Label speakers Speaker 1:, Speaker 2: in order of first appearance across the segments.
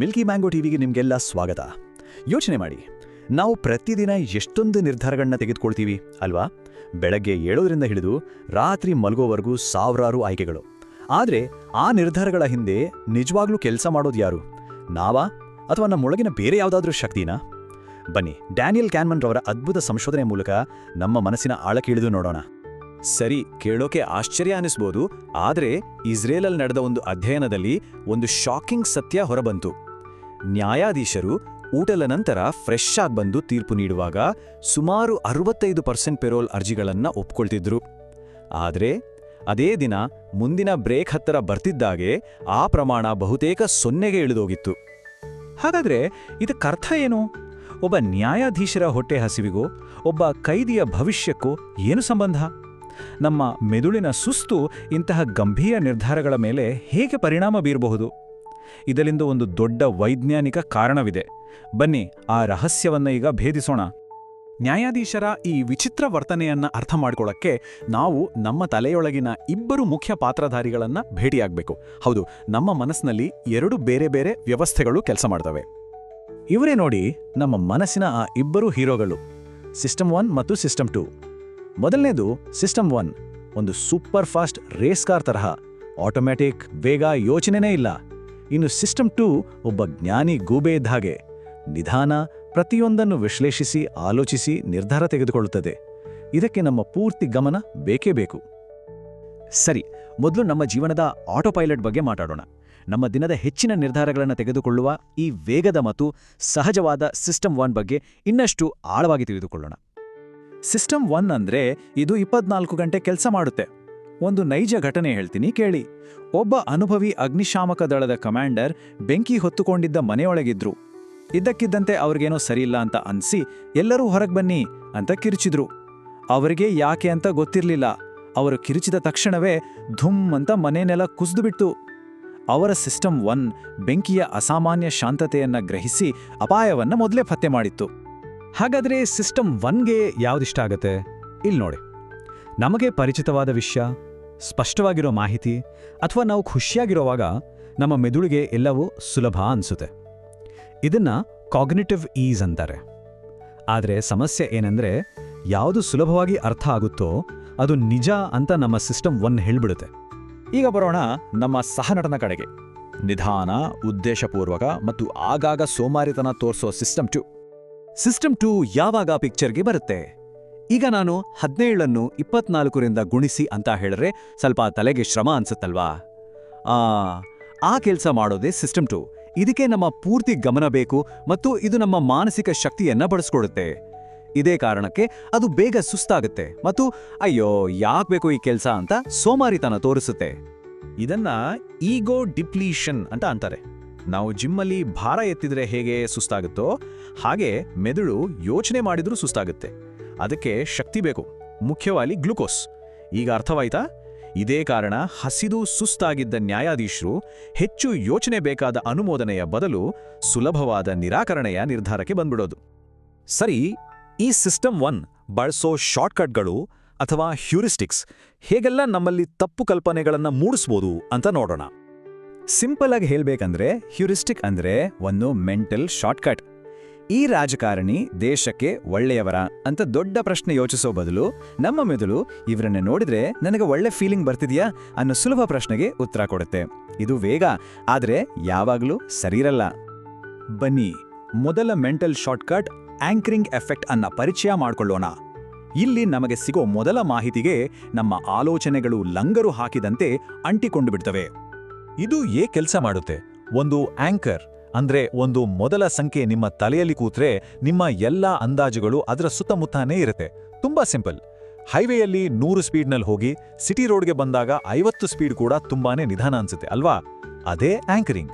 Speaker 1: Milky mango ಟಿವಿಗೆ ನಿಮಗೆಲ್ಲ ಸ್ವಾಗತ. ಯೋಚನೆ ಮಾಡಿ. ನಾವು ಪ್ರತಿದಿನ ಎಷ್ಟೊಂದು ನಿರ್ಧಾರಗಳನ್ನ ತೆಗೆದುಕೊಳ್ತೀವಿ, ಅಲ್ವಾ? ಬೆಳಗ್ಗೆ ಏಳೋದ್ರಿಂದ ಹಿಡಿದು ರಾತ್ರಿ ಮಲಗೋವರೆಗೂ ಸಾವಿರಾರು ಆಯ್ಕೆಗಳು. ಆದರೆ ಆ ನಿರ್ಧಾರಗಳ ಹಿಂದೆ ನಿಜವಾಗ್ಲೂ ಕೆಲಸ ಮಾಡೋದು ಯಾರು? ನಾವಾ? ಅಥವಾ ನಮ್ಮೊಳಗಿನ ಬೇರೆ ಯಾವುದಾದ್ರೂ ಶಕ್ತಿನಾ? ಬನ್ನಿ, ಡ್ಯಾನಿಯಲ್ ಕ್ಯಾನ್ಮನ್ ರವರ ಅದ್ಭುತ ಸಂಶೋಧನೆ ಮೂಲಕ ನಮ್ಮ ಮನಸ್ಸಿನ ಆಳಕ್ಕಿಳಿದು ನೋಡೋಣ.
Speaker 2: ಸರಿ, ಕೇಳೋಕೆ ಆಶ್ಚರ್ಯ ಅನಿಸ್ಬೋದು, ಆದ್ರೆ ಇಸ್ರೇಲಲ್ಲಿ ನಡೆದ ಒಂದು ಅಧ್ಯಯನದಲ್ಲಿ ಒಂದು ಶಾಕಿಂಗ್ ಸತ್ಯ ಹೊರಬಂತು. ನ್ಯಾಯಾಧೀಶರು ಊಟದ ನಂತರ ಫ್ರೆಶ್ ಆಗಿ ಬಂದು ತೀರ್ಪು ನೀಡುವಾಗ ಸುಮಾರು ಅರವತ್ತೈದು ಪರ್ಸೆಂಟ್ ಪೆರೋಲ್ ಅರ್ಜಿಗಳನ್ನ ಒಪ್ಕೊಳ್ತಿದ್ರು. ಆದರೆ ಅದೇ ದಿನ ಮುಂದಿನ ಬ್ರೇಕ್ ಹತ್ತಿರ ಬರ್ತಿದ್ದಾಗೆ ಆ ಪ್ರಮಾಣ ಬಹುತೇಕ ಸೊನ್ನೆಗೆ ಇಳಿದೋಗಿತ್ತು. ಹಾಗಾದ್ರೆ ಇದಕ್ಕರ್ಥ ಏನು? ಒಬ್ಬ ನ್ಯಾಯಾಧೀಶರ ಹೊಟ್ಟೆ ಹಸಿವಿಗೂ, ಒಬ್ಬ ಕೈದಿಯ ಭವಿಷ್ಯಕ್ಕೂ ಏನು ಸಂಬಂಧ? ನಮ್ಮ ಮೆದುಳಿನ ಸುಸ್ತು ಇಂತಹ ಗಂಭೀರ ನಿರ್ಧಾರಗಳ ಮೇಲೆ ಹೇಗೆ ಪರಿಣಾಮ ಬೀರಬಹುದು? ಇದರಿಂದ ಒಂದು ದೊಡ್ಡ ವೈಜ್ಞಾನಿಕ ಕಾರಣವಿದೆ. ಬನ್ನಿ, ಆ ರಹಸ್ಯವನ್ನ ಈಗ ಭೇದಿಸೋಣ. ನ್ಯಾಯಾಧೀಶರ ಈ ವಿಚಿತ್ರ ವರ್ತನೆಯನ್ನ ಅರ್ಥ ಮಾಡಿಕೊಳ್ಳಕ್ಕೆ ನಾವು ನಮ್ಮ ತಲೆಯೊಳಗಿನ ಇಬ್ಬರು ಮುಖ್ಯ ಪಾತ್ರಧಾರಿಗಳನ್ನ ಭೇಟಿಯಾಗಬೇಕು. ಹೌದು, ನಮ್ಮ ಮನಸ್ಸಿನಲ್ಲಿ ಎರಡು ಬೇರೆ ಬೇರೆ ವ್ಯವಸ್ಥೆಗಳು ಕೆಲಸ ಮಾಡ್ತವೆ. ಇವರೇ ನೋಡಿ ನಮ್ಮ ಮನಸ್ಸಿನ ಆ ಇಬ್ಬರು ಹೀರೋಗಳು, ಸಿಸ್ಟಮ್ ಒನ್ ಮತ್ತು ಸಿಸ್ಟಮ್ ಟೂ. ಮೊದಲನೇದು ಸಿಸ್ಟಮ್ ಒನ್, ಒಂದು ಸೂಪರ್ ಫಾಸ್ಟ್ ರೇಸ್ ಕಾರ್ ತರಹ. ಆಟೋಮ್ಯಾಟಿಕ್ ಬೇಗ ಯೋಚನೆನೇ ಇಲ್ಲ. ಇನ್ನು ಸಿಸ್ಟಮ್ ಟು ಒಬ್ಬ ಜ್ಞಾನಿ ಗೂಬೆ ಇದ್ದ ಹಾಗೆ ನಿಧಾನ ಪ್ರತಿಯೊಂದನ್ನು ವಿಶ್ಲೇಷಿಸಿ, ಆಲೋಚಿಸಿ, ನಿರ್ಧಾರ ತೆಗೆದುಕೊಳ್ಳುತ್ತದೆ. ಇದಕ್ಕೆ ನಮ್ಮ ಪೂರ್ತಿ ಗಮನ ಬೇಕೇ ಬೇಕು. ಸರಿ, ಮೊದಲು ನಮ್ಮ ಜೀವನದ ಆಟೋ ಪೈಲಟ್ ಬಗ್ಗೆ ಮಾತಾಡೋಣ. ನಮ್ಮ ದಿನದ ಹೆಚ್ಚಿನ ನಿರ್ಧಾರಗಳನ್ನು ತೆಗೆದುಕೊಳ್ಳುವ ಈ ವೇಗದ ಮತ್ತು ಸಹಜವಾದ ಸಿಸ್ಟಮ್ ಒನ್ ಬಗ್ಗೆ ಇನ್ನಷ್ಟು ಆಳವಾಗಿ ತಿಳಿದುಕೊಳ್ಳೋಣ. ಸಿಸ್ಟಮ್ ಒನ್ ಅಂದ್ರೆ ಇದು ಇಪ್ಪತ್ನಾಲ್ಕು ಗಂಟೆ ಕೆಲಸ ಮಾಡುತ್ತೆ. ಒಂದು ನೈಜ ಘಟನೆ ಹೇಳ್ತೀನಿ, ಕೇಳಿ. ಒಬ್ಬ ಅನುಭವಿ ಅಗ್ನಿಶಾಮಕ ದಳದ ಕಮಾಂಡರ್ ಬೆಂಕಿ ಹೊತ್ತುಕೊಂಡಿದ್ದ ಮನೆಯೊಳಗಿದ್ರು. ಇದ್ದಕ್ಕಿದ್ದಂತೆ ಅವ್ರಿಗೇನೋ ಸರಿಯಿಲ್ಲ ಅಂತ ಅನ್ಸಿ, ಎಲ್ಲರೂ ಹೊರಗೆ ಬನ್ನಿ ಅಂತ ಕಿರುಚಿದ್ರು. ಅವರಿಗೆ ಯಾಕೆ ಅಂತ ಗೊತ್ತಿರಲಿಲ್ಲ. ಅವರು ಕಿರುಚಿದ ತಕ್ಷಣವೇ ಧುಮ್ ಅಂತ ಮನೆನೆಲ್ಲ ಕುಸಿದುಬಿಟ್ಟು ಅವರ ಸಿಸ್ಟಮ್ ಒನ್ ಬೆಂಕಿಯ ಅಸಾಮಾನ್ಯ ಶಾಂತತೆಯನ್ನ ಗ್ರಹಿಸಿ ಅಪಾಯವನ್ನ ಮೊದಲೇ ಪತ್ತೆ ಮಾಡಿತ್ತು. ಹಾಗಾದ್ರೆ ಸಿಸ್ಟಮ್ ಒನ್ಗೆ ಯಾವುದಿಷ್ಟ ಆಗತ್ತೆ? ಇಲ್ಲಿ ನೋಡಿ ನಮಗೆ ಪರಿಚಿತವಾದ ವಿಷಯ? ಸ್ಪಷ್ಟವಾಗಿರೋ ಮಾಹಿತಿ ಅಥವಾ ನಾವು ಖುಷಿಯಾಗಿರೋವಾಗ ನಮ್ಮ ಮೆದುಳಿಗೆ ಎಲ್ಲವೂ ಸುಲಭ ಅನ್ಸುತ್ತೆ. ಇದನ್ನ ಕಾಗ್ನಿಟಿವ್ ಈಸ್ ಅಂತಾರೆ. ಆದರೆ ಸಮಸ್ಯೆ ಏನಂದ್ರೆ ಯಾವುದು ಸುಲಭವಾಗಿ ಅರ್ಥ ಆಗುತ್ತೋ ಅದು ನಿಜ ಅಂತ ನಮ್ಮ ಸಿಸ್ಟಮ್ ಒನ್ ಹೇಳ್ಬಿಡುತ್ತೆ. ಈಗ ಬರೋಣ ನಮ್ಮ ಸಹನಟನ ಕಡೆಗೆ. ನಿಧಾನ, ಉದ್ದೇಶಪೂರ್ವಕ ಮತ್ತು ಆಗಾಗ ಸೋಮಾರಿತನ ತೋರಿಸೋ ಸಿಸ್ಟಮ್ ಟು. ಸಿಸ್ಟಮ್ ಟು ಯಾವಾಗ ಪಿಕ್ಚರ್ಗೆ ಬರುತ್ತೆ? ಈಗ ನಾನು ಹದಿನೇಳನ್ನು ಇಪ್ಪತ್ನಾಲ್ಕರಿಂದ ಗುಣಿಸಿ ಅಂತ ಹೇಳಿದ್ರೆ ಸ್ವಲ್ಪ ತಲೆಗೆ ಶ್ರಮ ಅನ್ಸುತ್ತಲ್ವಾ? ಆ ಆ ಕೆಲಸ ಮಾಡೋದೇ ಸಿಸ್ಟಮ್ ಟು. ಇದಕ್ಕೆ ನಮ್ಮ ಪೂರ್ತಿ ಗಮನ ಬೇಕು ಮತ್ತು ಇದು ನಮ್ಮ ಮಾನಸಿಕ ಶಕ್ತಿಯನ್ನ ಬಳಸ್ಕೊಡುತ್ತೆ ಇದೇ ಕಾರಣಕ್ಕೆ ಅದು ಬೇಗ ಸುಸ್ತಾಗುತ್ತೆ ಮತ್ತು ಅಯ್ಯೋ, ಯಾಕ್ ಬೇಕು ಈ ಕೆಲಸ ಅಂತ ಸೋಮಾರಿತನ ತೋರಿಸುತ್ತೆ. ಇದನ್ನ ಈಗೋ ಡಿಪ್ಲೀಷನ್ ಅಂತ ಅಂತಾರೆ. ನಾವು ಜಿಮ್ಮಲ್ಲಿ ಭಾರ ಎತ್ತಿದ್ರೆ ಹೇಗೆ ಸುಸ್ತಾಗುತ್ತೋ ಹಾಗೆ ಮೆದುಳು ಯೋಚನೆ ಮಾಡಿದ್ರೂ ಸುಸ್ತಾಗುತ್ತೆ. ಅದಕ್ಕೆ ಶಕ್ತಿ ಬೇಕು, ಮುಖ್ಯವಾಗಿ ಗ್ಲುಕೋಸ್. ಈಗ ಅರ್ಥವಾಯ್ತಾ? ಇದೇ ಕಾರಣ ಹಸಿದು ಸುಸ್ತಾಗಿದ್ದ ನ್ಯಾಯಾಧೀಶರು ಹೆಚ್ಚು ಯೋಚನೆ ಬೇಕಾದ ಅನುಮೋದನೆಯ ಬದಲು ಸುಲಭವಾದ ನಿರಾಕರಣೆಯ ನಿರ್ಧಾರಕ್ಕೆ ಬಂದ್ಬಿಡೋದು. ಸರಿ, ಈ ಸಿಸ್ಟಮ್ ಒನ್ ಬಳಸೋ ಶಾರ್ಟ್ಕಟ್ಗಳು ಅಥವಾ ಹ್ಯೂರಿಸ್ಟಿಕ್ಸ್ ಹೇಗೆಲ್ಲ ನಮ್ಮಲ್ಲಿ ತಪ್ಪು ಕಲ್ಪನೆಗಳನ್ನು ಮೂಡಿಸ್ಬೋದು ಅಂತ ನೋಡೋಣ. ಸಿಂಪಲ್ ಆಗಿ ಹೇಳಬೇಕಂದ್ರೆ, ಹ್ಯೂರಿಸ್ಟಿಕ್ ಅಂದ್ರೆ ಒಂದು ಮೆಂಟಲ್ ಶಾರ್ಟ್ಕಟ್. ಈ ರಾಜಕಾರಣಿ ದೇಶಕ್ಕೆ ಒಳ್ಳೆಯವರ ಅಂತ ದೊಡ್ಡ ಪ್ರಶ್ನೆ ಯೋಚಿಸೋ ಬದಲು ನಮ್ಮ ಮೆದುಳು ಇವರನ್ನ ನೋಡಿದ್ರೆ ನನಗೆ ಒಳ್ಳೆ ಫೀಲಿಂಗ್ ಬರ್ತಿದ್ಯಾ ಅನ್ನೋ ಸುಲಭ ಪ್ರಶ್ನೆಗೆ ಉತ್ತರ ಕೊಡುತ್ತೆ. ಇದು ವೇಗ, ಆದರೆ ಯಾವಾಗಲೂ ಸರಿರಲ್ಲ. ಬನ್ನಿ, ಮೊದಲ ಮೆಂಟಲ್ ಶಾರ್ಟ್ಕಟ್ ಆಂಕರಿಂಗ್ ಎಫೆಕ್ಟ್ ಅನ್ನ ಪರಿಚಯ ಮಾಡಿಕೊಳ್ಳೋಣ. ಇಲ್ಲಿ ನಮಗೆ ಸಿಗೋ ಮೊದಲ ಮಾಹಿತಿಗೆ ನಮ್ಮ ಆಲೋಚನೆಗಳು ಲಂಗರು ಹಾಕಿದಂತೆ ಅಂಟಿಕೊಂಡು ಬಿಡ್ತವೆ. ಇದು ಏ ಕೆಲಸ ಮಾಡುತ್ತೆ? ಒಂದು ಆಂಕರ್ ಅಂದ್ರೆ ಒಂದು ಮೊದಲ ಸಂಖ್ಯೆ ನಿಮ್ಮ ತಲೆಯಲ್ಲಿ ಕೂತ್ರೆ ನಿಮ್ಮ ಎಲ್ಲಾ ಅಂದಾಜುಗಳು ಅದರ ಸುತ್ತಮುತ್ತಾನೇ ಇರುತ್ತೆ. ತುಂಬಾ ಸಿಂಪಲ್. ಹೈವೇಯಲ್ಲಿ ನೂರು ಸ್ಪೀಡ್ನಲ್ಲಿ ಹೋಗಿ ಸಿಟಿ ರೋಡ್ಗೆ ಬಂದಾಗ ಐವತ್ತು ಸ್ಪೀಡ್ ಕೂಡ ತುಂಬಾನೇ ನಿಧಾನ ಅನ್ಸುತ್ತೆ, ಅಲ್ವಾ? ಅದೇ ಆಂಕರಿಂಗ್.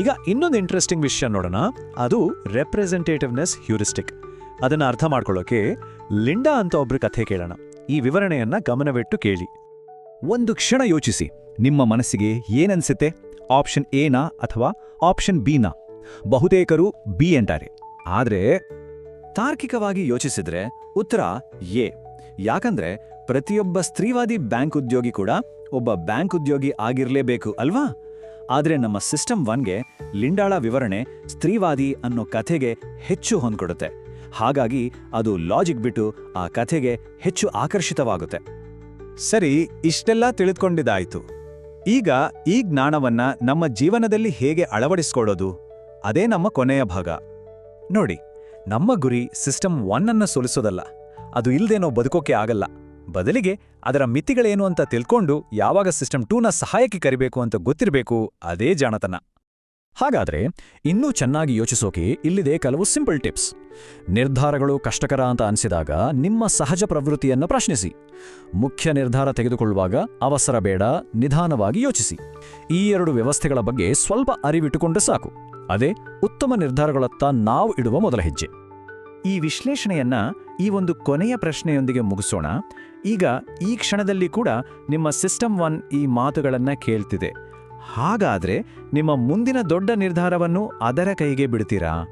Speaker 2: ಈಗ ಇನ್ನೊಂದು ಇಂಟ್ರೆಸ್ಟಿಂಗ್ ವಿಷಯ ನೋಡೋಣ. ಅದು ರೆಪ್ರೆಸೆಂಟೇಟಿವ್ನೆಸ್ ಹ್ಯೂರಿಸ್ಟಿಕ್. ಅದನ್ನ ಅರ್ಥ ಮಾಡ್ಕೊಳ್ಳೋಕೆ ಲಿಂಡಾ ಅಂತ ಒಬ್ರು ಕಥೆ ಕೇಳೋಣ. ಈ ವಿವರಣೆಯನ್ನ ಗಮನವಿಟ್ಟು ಕೇಳಿ. ಒಂದು ಕ್ಷಣ ಯೋಚಿಸಿ. ನಿಮ್ಮ ಮನಸ್ಸಿಗೆ ಏನನ್ಸುತ್ತೆ ಆಪ್ಷನ್ ಎನಾ ಅಥವಾ ಆಪ್ಷನ್ ಬಿನಾ ಬಹುತೇಕರು ಬಿ ಅಂತಾರೆ ಆದ್ರೆ ತಾರ್ಕಿಕವಾಗಿ ಯೋಚಿಸಿದ್ರೆ ಉತ್ತರ ಎ. ಯಾಕಂದ್ರೆ ಪ್ರತಿಯೊಬ್ಬ ಸ್ತ್ರೀವಾದಿ ಬ್ಯಾಂಕ್ ಉದ್ಯೋಗಿ ಕೂಡ ಒಬ್ಬ ಬ್ಯಾಂಕ್ ಉದ್ಯೋಗಿ ಆಗಿರಲೇಬೇಕು ಅಲ್ವಾ? ಆದರೆ ನಮ್ಮ ಸಿಸ್ಟಮ್ ಒನ್ಗೆ ಲಿಂಡಾಳ ವಿವರಣೆ ಸ್ತ್ರೀವಾದಿ ಅನ್ನೋ ಕಥೆಗೆ ಹೆಚ್ಚು ಹೊಂದ್ಕೊಡುತ್ತೆ. ಹಾಗಾಗಿ ಅದು ಲಾಜಿಕ್ ಬಿಟ್ಟು ಆ ಕಥೆಗೆ ಹೆಚ್ಚು ಆಕರ್ಷಿತವಾಗುತ್ತೆ. ಸರಿ, ಇಷ್ಟೆಲ್ಲ ತಿಳಿದುಕೊಂಡಿದ್ದಾಯ್ತು. ಈಗ ಈ ಜ್ಞಾನವನ್ನ ನಮ್ಮ ಜೀವನದಲ್ಲಿ ಹೇಗೆ ಅಳವಡಿಸಿಕೊಳ್ಳೋದು? ಅದೇ ನಮ್ಮ ಕೊನೆಯ ಭಾಗ. ನೋಡಿ, ನಮ್ಮ ಗುರಿ ಸಿಸ್ಟಮ್ ಒನ್ ಅನ್ನ ಸೋಲಿಸೋದಲ್ಲ. ಅದು ಇಲ್ದೇನೋ ಬದುಕೋಕೆ ಆಗಲ್ಲ. ಬದಲಿಗೆ ಅದರ ಮಿತಿಗಳೇನು ಅಂತ ತಿಳ್ಕೊಂಡು ಯಾವಾಗ ಸಿಸ್ಟಮ್ ಟೂನ ಸಹಾಯಕ್ಕೆ ಕರಿಬೇಕು ಅಂತ ಗೊತ್ತಿರಬೇಕು, ಅದೇ ಜಾಣತನ.
Speaker 1: ಹಾಗಾದ್ರೆ ಇನ್ನೂ ಚೆನ್ನಾಗಿ ಯೋಚಿಸೋಕೆ ಇಲ್ಲಿದೆ ಕೆಲವು ಸಿಂಪಲ್ ಟಿಪ್ಸ್ ನಿರ್ಧಾರಗಳು ಕಷ್ಟಕರ ಅಂತ ಅನಿಸಿದಾಗ ನಿಮ್ಮ ಸಹಜ ಪ್ರವೃತ್ತಿಯನ್ನು ಪ್ರಶ್ನಿಸಿ. ಮುಖ್ಯ ನಿರ್ಧಾರ ತೆಗೆದುಕೊಳ್ಳುವಾಗ ಅವಸರ ಬೇಡ, ನಿಧಾನವಾಗಿ ಯೋಚಿಸಿ. ಈ ಎರಡು ವ್ಯವಸ್ಥೆಗಳ ಬಗ್ಗೆ ಸ್ವಲ್ಪ ಅರಿವಿಟ್ಟುಕೊಂಡು ಸಾಕು. ಅದೇ ಉತ್ತಮ ನಿರ್ಧಾರಗಳತ್ತ ನಾವು ಇಡುವ ಮೊದಲ ಹೆಜ್ಜೆ.
Speaker 2: ಈ ವಿಶ್ಲೇಷಣೆಯನ್ನ ಈ ಒಂದು ಕೊನೆಯ ಪ್ರಶ್ನೆಯೊಂದಿಗೆ ಮುಗಿಸೋಣ. ಈಗ ಈ ಕ್ಷಣದಲ್ಲಿ ಕೂಡ ನಿಮ್ಮ ಸಿಸ್ಟಮ್ ಒನ್ ಈ ಮಾತುಗಳನ್ನ ಕೇಳ್ತಿದೆ. ಹಾಗಾದ್ರೆ ನಿಮ್ಮ ಮುಂದಿನ ದೊಡ್ಡ ನಿರ್ಧಾರವನ್ನು ಅದರ ಕೈಗೆ ಬಿಡ್ತೀರಾ?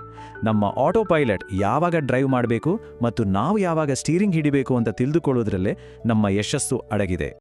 Speaker 2: ನಮ್ಮ ಆಟೋ ಪೈಲಟ್ ಯಾವಾಗ ಡ್ರೈವ್ ಮಾಡಬೇಕು ಮತ್ತು ನಾವು ಯಾವಾಗ ಸ್ಟೀರಿಂಗ್ ಹಿಡಿಬೇಕು ಅಂತ ತಿಳಿದುಕೊಳ್ಳೋದ್ರಲ್ಲೇ ನಮ್ಮ ಯಶಸ್ಸು ಅಡಗಿದೆ.